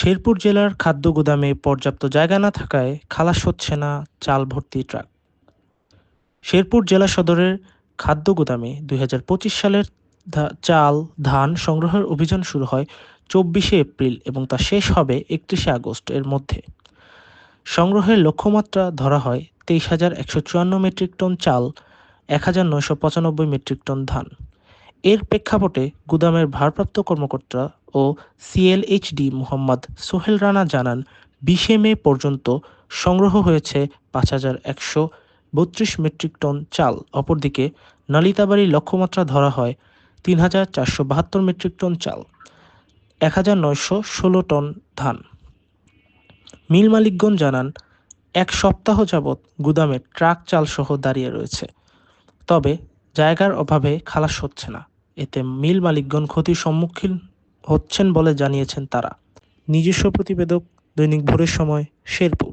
শেরপুর জেলার খাদ্য গুদামে পর্যাপ্ত জায়গা না থাকায় খালাস হচ্ছে না চাল ভর্তি ট্রাক। শেরপুর জেলা সদরের খাদ্য গুদামে দুই হাজার পঁচিশ সালের চাল, ধান সংগ্রহের অভিযান শুরু হয় চব্বিশে এপ্রিল এবং তা শেষ হবে একত্রিশে আগস্ট এর মধ্যে। সংগ্রহের লক্ষ্যমাত্রা ধরা হয় তেইশ হাজার একশো চুয়ান্ন মেট্রিক টন চাল, এক হাজার নয়শো পঁচানব্বই মেট্রিক টন ধান। এর প্রেক্ষাপটে গুদামের ভারপ্রাপ্ত কর্মকর্তা ও সিএলএইচডি মোহাম্মদ সোহেল রানা জানান, বিশে মে পর্যন্ত সংগ্রহ হয়েছে পাঁচ হাজার একশো বত্রিশ মেট্রিক টন চাল। অপরদিকে নালিতাবাড়ি লক্ষ্যমাত্রা ধরা হয় তিন হাজার চারশো বাহাত্তর মেট্রিক টন চাল, এক হাজার নয়শো ষোলো টন ধান। মিল মালিকগণ জানান, এক সপ্তাহ যাবৎ গুদামে ট্রাক চালসহ দাঁড়িয়ে রয়েছে, তবে জায়গার অভাবে খালাস হচ্ছে না। এতে মিল মালিকগণ ক্ষতির সম্মুখীন হচ্ছেন বলে জানিয়েছেন তারা। নিজস্ব প্রতিবেদক দৈনিক ভোরের সময়, শেরপুর।